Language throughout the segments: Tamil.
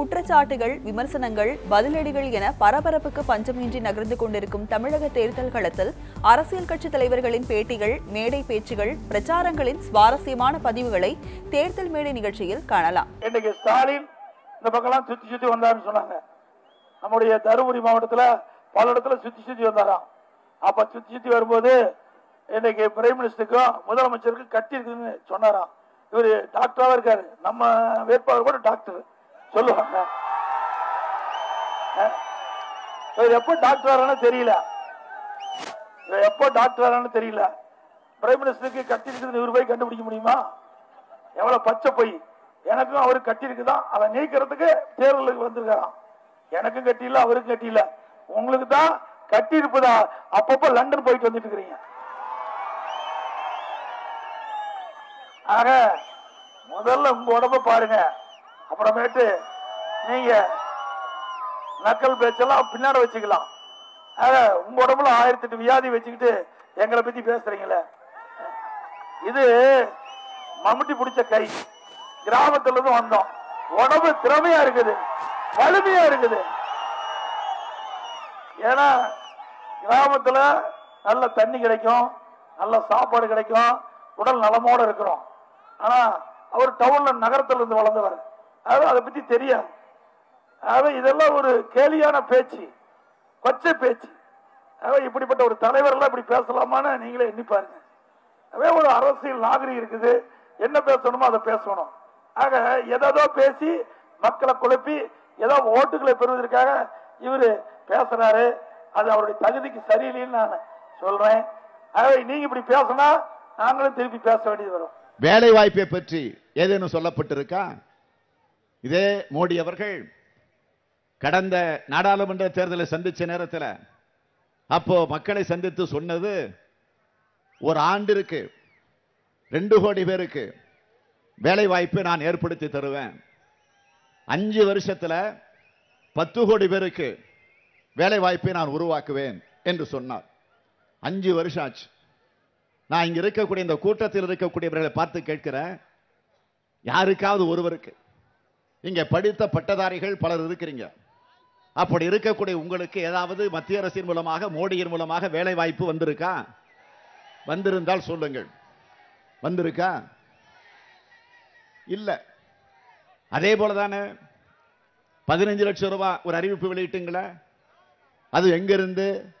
குற்றச்சாட்டுகள் விமர்சனங்கள் பதிலடிகள் என பரபரப்புக்கு பஞ்சமின்றி நகர்ந்து கொண்டிருக்கும் தமிழக தேர்தல் களத்தில் அரசியல் கட்சி தலைவர்களின் பேட்டிகள் மேடை பேச்சுகள் பிரச்சாரங்களின் சுவாரஸ்யமான பதிவுகளை தேர்தல் மேடை நிகழ்ச்சியில் காணலாம். இன்னைக்கு ஸ்டாலின் இந்த பக்கம்லாம் சுத்தி சுத்தி வந்தாருன்னு சொன்னாங்க. நம்முடைய தருமபுரி மாவட்டத்துல பல இடத்துல சுத்தி சுத்தி வந்தாராம். அப்ப சுத்தி சுத்தி வரும்போது இன்னைக்கு பிரைம் மினிஸ்டருக்கும் முதலமைச்சருக்கும் கட்டி இருக்குன்னு சொன்னாராம். இவரு டாக்டராக இருக்காரு. நம்ம வேட்பாளர் கூட டாக்டர் சொல்லுவாங்க. அஹ், இவர் எப்போ டாக்டர் ஆறான்னு தெரியல. இவர் எப்போ டாக்டர் ஆறான்னு தெரியல. பிரைம் மினிஸ்டருக்கு கட்டி இருக்குதுன்னு இவர் போய் கண்டுபிடிக்க முடியுமா? எவ்வளவு பச்சை பொய். எனக்கும் அவருக்கு கட்டி இருக்குதான் அதை நீக்கிறதுக்கு தேர்தலுக்கு வந்திருக்காராம் எனக்கும் கட்டி இல்ல அவருக்கும் கட்டி இல்ல உங்களுக்கு தான் கட்டி இருப்பதா அப்பப்ப லண்டன் போயிட்டு வந்துட்டு இருக்கிறீங்க. ஆக முதல்ல உங்க உடம்ப பாருங்க. அப்புறமேட்டு நீங்க நக்கல் பேச்செல்லாம் பின்னாடி வச்சுக்கலாம். உங்க உடம்புல ஆயிரத்தி எட்டு வியாதி வச்சுக்கிட்டு எங்களை பத்தி பேசுறீங்களே. இது மம்முட்டி பிடிச்ச கை. கிராமத்துல இருந்து வந்தோம். உடம்பு திறமையா இருக்குது. வலிமையா இருக்குது. ஏன்னா கிராமத்துல நல்ல தண்ணி கிடைக்கும். நல்ல சாப்பாடு கிடைக்கும். உடல் நலமோட இருக்கிறோம். ஆனா அவர் டவுன்ல நகரத்துல இருந்து வளர்ந்தவர். அது அதை பத்தி தெரியாது. ஆக இதெல்லாம் ஒரு கேலியான பேச்சு கொச்சை பேச்சு. ஆக இப்படிப்பட்ட ஒரு தலைவரெல்லாம் இப்படி பேசலாமான்னு நீங்களே எண்ணி பாருங்க. அதே ஒரு அரசியல் நாகரிகம் இருக்குது. என்ன பேசணுமோ அதை பேசணும். ஆக எதோ பேசி மக்களை குழப்பி ஏதோ ஓட்டுகளை பெறுவதற்காக இவரு பேசுறாரு. அது அவருடைய தகுதிக்கு சரியில்லைன்னு நான் சொல்றேன். ஆக நீங்க இப்படி பேசினா நாங்களும் திருப்பி பேச வேண்டியது வரும். வேலை வாய்ப்பை பற்றி ஏதேனும் சொல்லப்பட்டிருக்கா? இதே மோடி அவர்கள் கடந்த நாடாளுமன்ற தேர்தலை சந்திச்ச நேரத்தில் அப்போ மக்களை சந்தித்து சொன்னது ஒரு ஆண்டிற்கு ரெண்டு கோடி பேருக்கு வேலை வாய்ப்பு நான் ஏற்படுத்தி தருவேன். அஞ்சு வருஷத்தில் பத்து கோடி பேருக்கு வேலை வாய்ப்பை நான் உருவாக்குவேன் என்று சொன்னார். அஞ்சு வருஷம் ஆச்சு. நான் இங்க இருக்கக்கூடிய இந்த கூட்டத்தில் இருக்கக்கூடியவர்களை பார்த்து கேட்கிறேன். யாருக்காவது ஒருவருக்கு இங்கே படித்த பட்டதாரிகள் பலர் இருக்கிறீங்க. அப்படி இருக்கக்கூடிய உங்களுக்கு ஏதாவது மத்திய அரசின் மூலமாக மோடியின் மூலமாக வேலை வாய்ப்பு வந்திருக்கா? வந்திருந்தால் சொல்லுங்கள். வந்திருக்கா? இல்லை. அதே போல தானே பதினஞ்சு லட்சம் ரூபாய் ஒரு அறிவிப்பு வெளியிட்டுங்களா? அது எங்கிருந்து?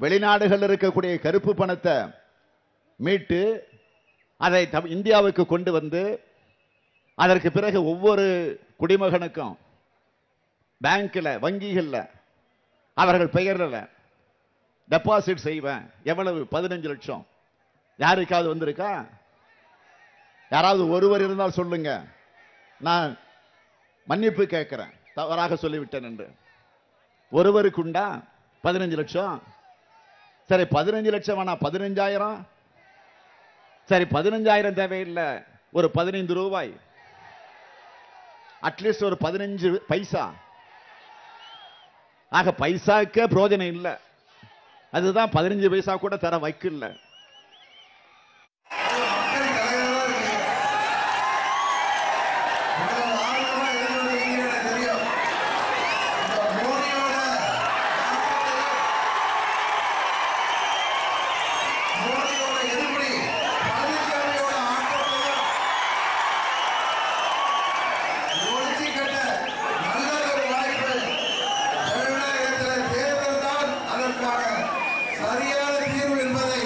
வெளிநாடுகள் இருக்கக்கூடிய கருப்பு பணத்தை மீட்டு அதை தம்- இந்தியாவுக்கு கொண்டு வந்து அதற்கு பிறகு ஒவ்வொரு குடிமகனுக்கும் பேங்க்கில் வங்கிகளில் அவர்கள் பெயரில் டெபாசிட் செய்வேன். எவ்வளவு? பதினஞ்சு லட்சம். யாருக்காவது வந்திருக்கா? யாராவது ஒருவர் இருந்தால் சொல்லுங்க. நான் மன்னிப்பு கேட்கிறேன். தவறாக சொல்லிவிட்டேன் என்று. ஒருவருக்கு உண்டா? பதினஞ்சு லட்சம். சரி பதினஞ்சு லட்சம் வேணா. பதினஞ்சாயிரம். சரி பதினஞ்சாயிரம் தேவையில்லை. ஒரு பதினைந்து ரூபாய். அட்லீஸ்ட் ஒரு பதினஞ்சு பைசா. ஆக பைசாக்கே பிரோஜனம் இல்லை. அதுதான் பதினஞ்சு பைசா கூட தர வைக்கல சரியான தீர்வு என்பதை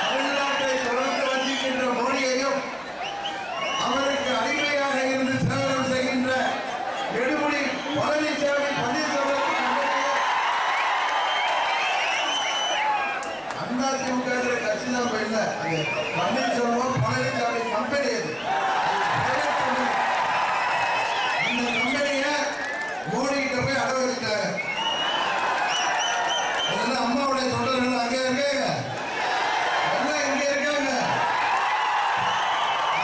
தமிழ்நாட்டை தொடர்ந்து வஞ்சிக்கின்ற மோடியையும் அவருக்கு அடிமையாக இருந்து சேவனம் செய்கின்ற நெடுமுடி பழனிசாமி பன்னீர்செல்வம் அதிமுக கட்சி தான் இல்ல அது பன்னீர்செல்வம் பழனிசாமி கம்பெனி அது அந்த கம்பெனியை மோடி கிட்ட போய் அடகு வச்சுட்டாங்க அதெல்லாம் அம்மாவுடைய தொண்டர்கள் அங்கே இருக்காங்க எல்லாம் இங்க இருக்காங்க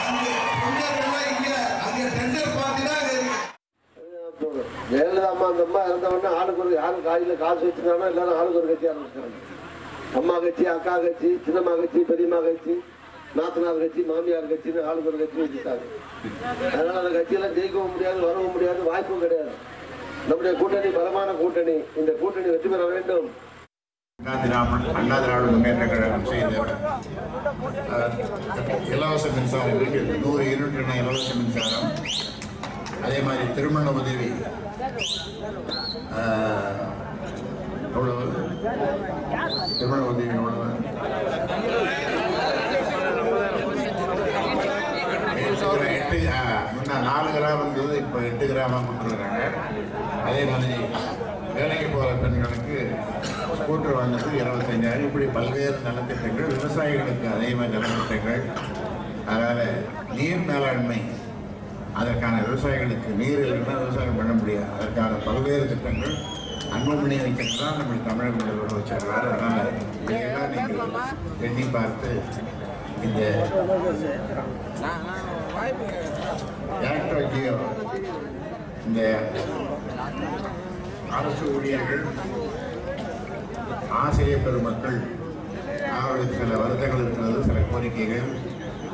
அங்க தொண்டர்கள்லாம் இங்க அங்க டெண்டர் பார்ட்டி தான் அங்க இருக்கு ஜெயலலிதா அம்மா அந்த அம்மா இருந்த உடனே ஆளுக்கு ஒரு யாரும் காயில காசு எல்லாரும் ஆளுக்கு ஒரு கட்சி ஆரம்பிச்சிட்டாங்க அம்மா கட்சி அக்கா கட்சி சின்னம்மா கட்சி பெரியம்மா கட்சி நாத்தனார் கட்சி மாமியார் கட்சின்னு ஆளுக்கு ஒரு கட்சி வச்சுட்டாங்க அதனால அந்த கட்சியெல்லாம் ஜெயிக்கவும் முடியாது வரவும் முடியாது வாய்ப்பும் கிடையாது. நம்முடைய கூட்டணி பலமான கூட்டணி. இந்த கூட்டணி வெற்றி பெற வேண்டும். அண்ணா திராவிட அண்ணா திராவிட முன்னேற்ற கழகம் செய்த இலவச மின்சாரம் நூறு யூனிட் இலவச மின்சாரம் அதே மாதிரி திருமண உதவி. எவ்வளவு? திருமண உதவி எவ்வளவு? எட்டு முன்ன நாலு கிராம் இருந்தது இப்போ எட்டு கிராமாக கொடுத்துருக்காங்க. அதே மாதிரி வேலைக்கு போகிற பெண்களுக்கு ஸ்கூட்டர் வாங்கினது இருபத்தஞ்சாயிரம் இப்படி பல்வேறு நலத்திட்டங்கள் விவசாயிகளுக்கு அதே மாதிரி நலத்திட்டங்கள். அதனால் நீர் மேலாண்மை அதற்கான விவசாயிகளுக்கு நீர் இல்லைன்னா விவசாயம் பண்ண முடியாது. அதற்கான பல்வேறு திட்டங்கள் அன்புமணி வைக்கிறது தான் நம்ம தமிழக முதல்வர் வச்சிருக்காரு அதனால் இதையெல்லாம் நீங்கள் எண்ணி பார்த்து இந்த ஜியோ இந்த அரசு ஊழியர்கள் ஆசிரியர் பெருமக்கள் அவர்களுக்கு சில வருத்தங்கள் இருக்கிறது சில கோரிக்கைகள்.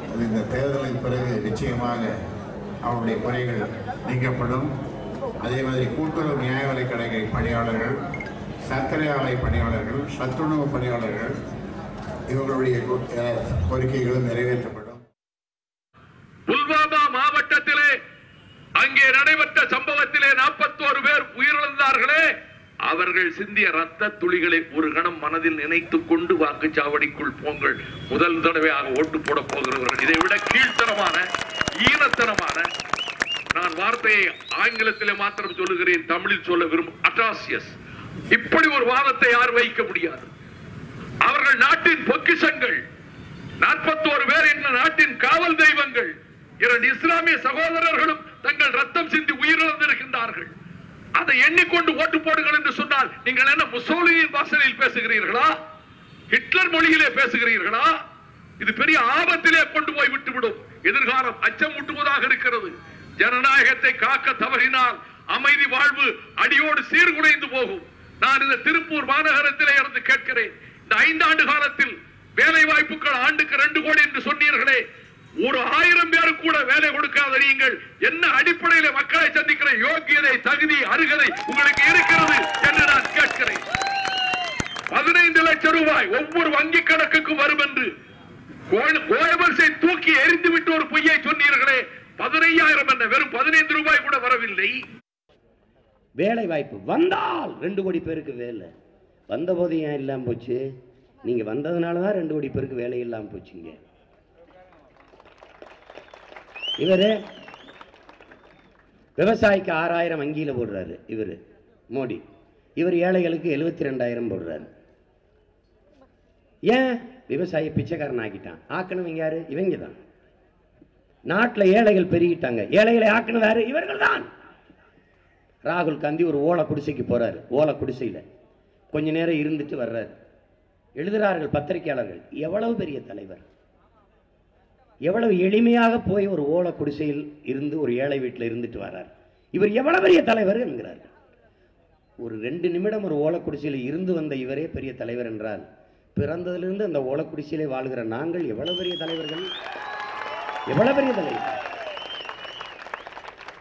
அது இந்த தேர்தலின் பிறகு நிச்சயமாக அவருடைய குறைகள் நீக்கப்படும். அதே மாதிரி கூட்டுறவு நியாய விலைக் பணியாளர்கள் சர்க்கரை ஆலை பணியாளர்கள் சத்துணவு பணியாளர்கள் இவர்களுடைய கோரிக்கைகளும் நிறைவேற்றப்படும். புல்வாமா மாவட்டத்திலே அங்கே நடைபெற்ற சம்பவத்திலே நாற்பத்தோரு பேர் உயிரிழந்தார்களே. அவர்கள் சிந்திய ரத்த துளிகளை ஒரு கணம் மனதில் நினைத்துக் கொண்டு வாக்குச்சாவடிக்குள் போங்கள். முதல் தடவையாக ஓட்டு போட போகிறவர்கள். இதை விட கீழ்த்தரமான ஈனத்தனமான நான் வார்த்தையை ஆங்கிலத்திலே மாத்திரம் சொல்லுகிறேன் தமிழில் சொல்ல விரும்பும் அட்ராசியஸ் இப்படி ஒரு வாதத்தை யார் வைக்க முடியாது? அவர்கள் நாட்டின் பொக்கிஷங்கள் நாற்பத்தோரு பேர் என்ன நாட்டின் காவல் தெய்வங்கள் இரண்டு இஸ்லாமிய சகோதரர்களும் தங்கள் ரத்தம் சிந்தி உயிரிழந்திருக்கின்றார்கள். அதை எண்ணிக்கொண்டு ஓட்டு போடுங்கள் என்று சொன்னால் நீங்கள் என்ன முசோலியின் வாசலில் பேசுகிறீர்களா? ஹிட்லர் மொழியிலே பேசுகிறீர்களா? இது பெரிய ஆபத்திலே கொண்டு போய் விட்டுவிடும். எதிர்காலம் அச்சமூட்டுவதாக இருக்கிறது. ஜனநாயகத்தை காக்க தவறினால் அமைதி வாழ்வு அடியோடு சீர்குலைந்து போகும். நான் இந்த திருப்பூர் மாநகரத்திலே இருந்து கேட்கிறேன். இந்த ஐந்தாண்டு காலத்தில் வேலை வாய்ப்புகள் ஆண்டுக்கு ரெண்டு கோடி என்று சொன்னீர்களே. ஒரு ஆயிரம் பேருக்கு கூட வேலை கொடுக்காத நீங்கள் என்ன அடிப்படையில மக்களை சந்திக்கிற யோக்கியதை தகுதி அருகதை உங்களுக்கு இருக்கிறது என்று நான் கேட்கிறேன். பதினைந்து லட்சம் ரூபாய் ஒவ்வொரு வங்கி கணக்குக்கும் வரும் என்று கோய- தூக்கி எரிந்து விட்டு ஒரு பொய்யை சொன்னீர்களே பதினையாயிரம் என்ன வெறும் பதினைந்து ரூபாய் கூட வரவில்லை. வேலை வாய்ப்பு வந்தால் ரெண்டு கோடி பேருக்கு வேலை. வந்தபோது ஏன் இல்லாமல் போச்சு? நீங்கள் வந்ததுனால தான் ரெண்டு கோடி பேருக்கு வேலை இல்லாமல் போச்சுங்க. இவர் விவசாயிக்கு ஆறாயிரம் வங்கியில் போடுறாரு இவர் மோடி. இவர் ஏழைகளுக்கு எழுபத்தி ரெண்டாயிரம் போடுறாரு. ஏன்? விவசாயி பிச்சைக்காரன் ஆக்கிட்டான் ஆக்கணும் யாரு? இவங்க தான் நாட்டில் ஏழைகள் பெருகிட்டாங்க. ஏழைகளை ஆக்கணும் யாரு? இவர்கள் தான் ராகுல் காந்தி ஒரு ஓலை குடிசைக்கு போறாரு. ஓலை குடிசையில். கொஞ்ச நேரம் இருந்துட்டு வர்றாரு. எழுதுகிறார்கள் பத்திரிகையாளர்கள். எவ்வளவு பெரிய தலைவர். எவ்வளவு எளிமையாக போய் ஒரு ஓலை குடிசையில் இருந்து ஒரு ஏழை வீட்டில் இருந்துட்டு வர்றார். இவர் எவ்வளவு பெரிய தலைவர் என்கிறார்கள். ஒரு ரெண்டு நிமிடம் ஒரு ஓலை குடிசையில் இருந்து வந்த இவரே பெரிய தலைவர் என்றால் பிறந்ததிலிருந்து அந்த ஓலக்குடிசியிலே வாழ்கிற நாங்கள் எவ்வளவு பெரிய தலைவர்கள்? எவ்வளவு பெரிய தலைவர்?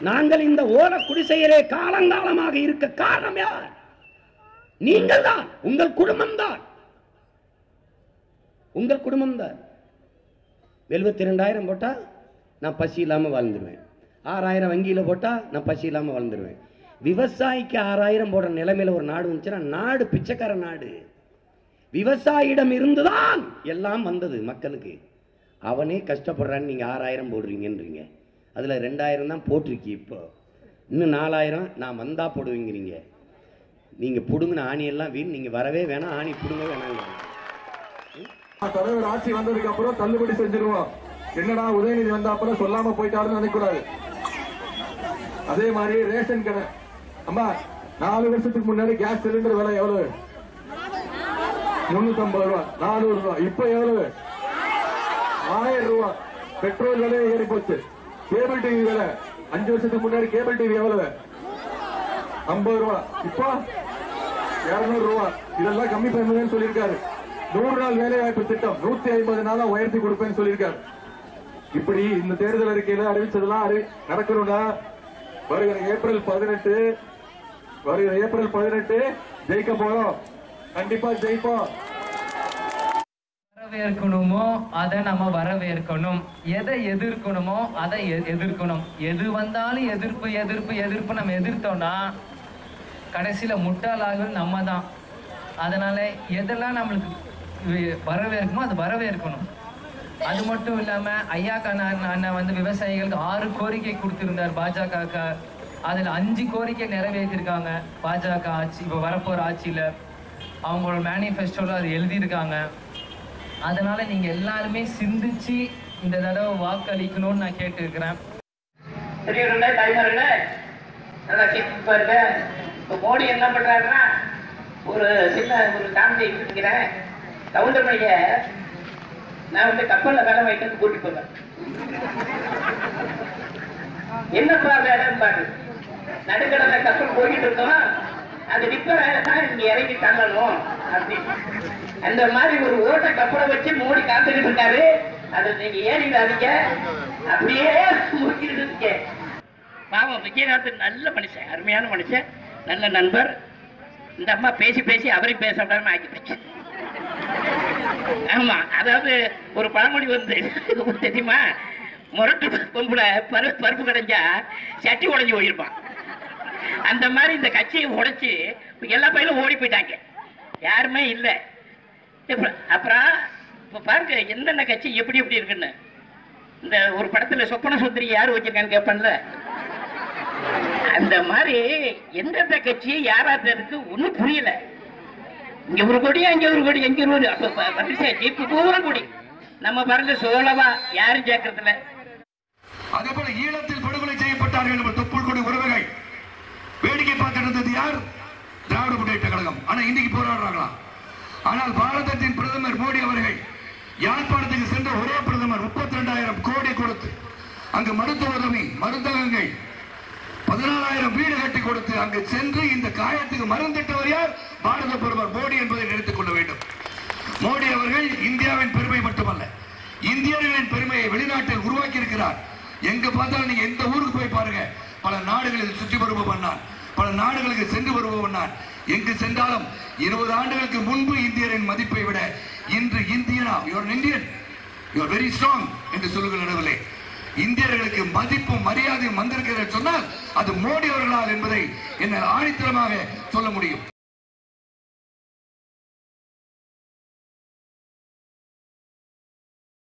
நாங்கள் இந்த ஓலக்குடிசையிலே காலங்காலமாக இருக்க காரணம் யார்? நீங்கள் தான் உங்கள் குடும்பம் தான். உங்கள் குடும்பம் தான். எழுபத்தி ரெண்டாயிரம் போட்டா நான் பசி இல்லாமல் வாழ்ந்துருவேன். ஆறாயிரம் வங்கியில போட்டா நான் பசி இல்லாம வாழ்ந்துருவேன். விவசாயிக்கு ஆறாயிரம் போடுற நிலைமையில ஒரு நாடு வந்துச்சுன்னா நாடு பிச்சைக்கார நாடு. விவசாயிடம் இருந்துதான் எல்லாம் வந்தது மக்களுக்கு. அவனே கஷ்டப்படுறான்னு நீங்கள் ஆறாயிரம் போடுறீங்கன்றீங்க அதில் ரெண்டாயிரம் தான் போட்டிருக்கி இப்போ. இன்னும் நாலாயிரம் நான் வந்தால் போடுவீங்கிறீங்க. நீங்கள் பிடுங்கின ஆணியெல்லாம் வீண் நீங்கள் வரவே வேணாம் ஆணி பிடுங்க வேணாங்க தலைவர் ஆட்சி வந்ததுக்கு அப்புறம் தள்ளுபடி செஞ்சிருவோம். என்னடா உதயநிதி வந்த அப்புறம் சொல்லாம போயிட்டாருன்னு நினைக்கூடாது அதே மாதிரி ரேஷன் கடை. அம்மா நாலு வருஷத்துக்கு முன்னாடி கேஸ் சிலிண்டர் விலை எவ்வளவு? முன்னூத்தி ஐம்பது ரூபா நானூறு ரூபா இப்ப எவ்வளவு? ஆயிரம் ரூபா. பெட்ரோல் விலை ஏறி போச்சு. கேபிள் டிவி விலை அஞ்சு வருஷத்துக்கு முன்னாடி கேபிள் டிவி எவ்வளவு? ஐம்பது ரூபா. இப்போ? இருநூறு ரூபா. இதெல்லாம் கம்மி பண்ணுவேன்னு சொல்லியிருக்காரு. நூறு நாள் வேலை வாய்ப்பு திட்டம் நூத்தி ஐம்பது நாளா உயர்த்தி கொடுப்பேன்னு சொல்லியிருக்காரு. இப்படி இந்த தேர்தல் அறிக்கையில அறிவிச்சதெல்லாம் அறி நடக்கணும்னா வருகிற ஏப்ரல் பதினெட்டு வருகிற ஏப்ரல் பதினெட்டு ஜெயிக்க போறோம். கண்டிப்பா ஜெயிப்போம். வரவேற்கணுமோ அதை நம்ம வரவேற்கணும். எதை எதிர்க்கணுமோ அதை எதிர்க்கணும். எது வந்தாலும் எதிர்ப்பு எதிர்ப்பு எதிர்ப்பு நம்ம எதிர்த்தோம்னா கடைசியில முட்டாளாகும் நம்ம தான் அதனால எதெல்லாம் நம்மளுக்கு வரவேற்கணுமோ அது வரவேற்கணும். அது மட்டும் இல்லாம ஐயா கண்ணா அண்ணா வந்து விவசாயிகளுக்கு ஆறு கோரிக்கை கொடுத்திருந்தார் பாஜக அதுல அஞ்சு கோரிக்கை நிறைவேற்றிருக்காங்க. பாஜக ஆட்சி இப்ப வரப்போற ஆட்சியில. அவங்களோட மேனிஃபெஸ்டோவில் அது எழுதியிருக்காங்க. அதனால நீங்க எல்லாருமே சிந்திச்சு இந்த தடவை வாக்களிக்கணும்னு நான் கேட்டுருக்கிறேன். கேட்டு பாருங்க. மோடி என்ன பண்றாருன்னா ஒரு சின்ன ஒரு காமெடி இருக்கிறேன் கவுண்டமணிய நான் வந்து கப்பல்ல வேலை வைக்கிறது கூட்டிட்டு போவேன் என்னப்பா வேலைன்னு பாரு. நடுக்கடல கப்பல் போய்கிட்டு இருக்கோம் அந்த நிப்ப தான் இங்க இறங்கி தள்ளணும் அப்படின்னு அந்த மாதிரி ஒரு ஓட்ட கப்பலை வச்சு மோடி காத்துக்கிட்டு இருக்காரு. அதை நீங்க ஏறிடாதீங்க அப்படியே முடிக்கிட்டு இருக்கீங்க. பாவம் விஜயநாத் நல்ல மனுஷன் அருமையான மனுஷன் நல்ல நண்பர். இந்த அம்மா பேசி பேசி அவரையும் பேச விடாம ஆக்கி போச்சு. ஆமா அதாவது ஒரு பழமொழி வந்து தெரியுமா? முரட்டு பொம்பளை பருப்பு கடைஞ்சா சட்டி உடைஞ்சு போயிருப்பான். அந்த மாதிரி இந்த கட்சியை உடைச்சு எல்லா பையனும் ஓடி போயிட்டாங்க. யாருமே இல்லை. அப்புறம் இப்போ பாருங்க எந்தெந்த கட்சி எப்படி எப்படி இருக்குன்னு. இந்த ஒரு படத்துல சொப்பன சுந்தரி யார் வச்சிருக்கான்னு கேட்பான்ல அந்த மாதிரி எந்தெந்த கட்சி யாராவது இருக்கு ஒன்றும் புரியல. இங்க ஒரு கொடி அங்க ஒரு கொடி எங்க ஒரு கொடி. அப்ப ஜீப்பு பூரா கொடி. நம்ம பாருங்க சோழவா யாரும் சேர்க்கறதில்ல அதே போல ஈழத்தில் படுகொலை செய்யப்பட்டார்கள் என்ற தொப்புள் கொடி உறவுகள் வேடிக்கை பார்க்க இருந்தது யார்? திராவிட முன்னேற்ற கழகம். ஆனா இன்னைக்கு போராடுறாங்களா? ஆனால் பாரதத்தின் பிரதமர் மோடி அவர்கள் யாழ்ப்பாணத்துக்கு சென்ற ஒரே பிரதமர் முப்பத்தி ரெண்டாயிரம் கோடி கொடுத்து அங்கு மருத்துவ உதவி மருந்தகங்கள் பதினாலாயிரம் வீடு கட்டி கொடுத்து அங்கு சென்று இந்த காயத்துக்கு மருந்திட்டவர் யார்? பாரத பிரதமர் மோடி என்பதை நினைத்துக் கொள்ள வேண்டும். மோடி அவர்கள் இந்தியாவின் பெருமை மட்டுமல்ல இந்தியர்களின் பெருமையை வெளிநாட்டில் உருவாக்கி இருக்கிறார் எங்க பார்த்தாலும் நீங்க எந்த ஊருக்கு போய் பாருங்க பல நாடுகளில் சுற்றி வருபவன் நான் பல நாடுகளுக்கு சென்று வருபவன் நான். எங்கு சென்றாலும் இருபது ஆண்டுகளுக்கு முன்பு இந்தியரின் மதிப்பை விட இன்று இந்தியனா your Indian your very strong என்று சொல்லுகிற இடவில்லை இந்தியர்களுக்கு மதிப்பும் மரியாதையும் வந்திருக்கிறது சொன்னால் அது மோடி அவர்களால் என்பதை என்ன ஆணித்தரமாக சொல்ல முடியும்.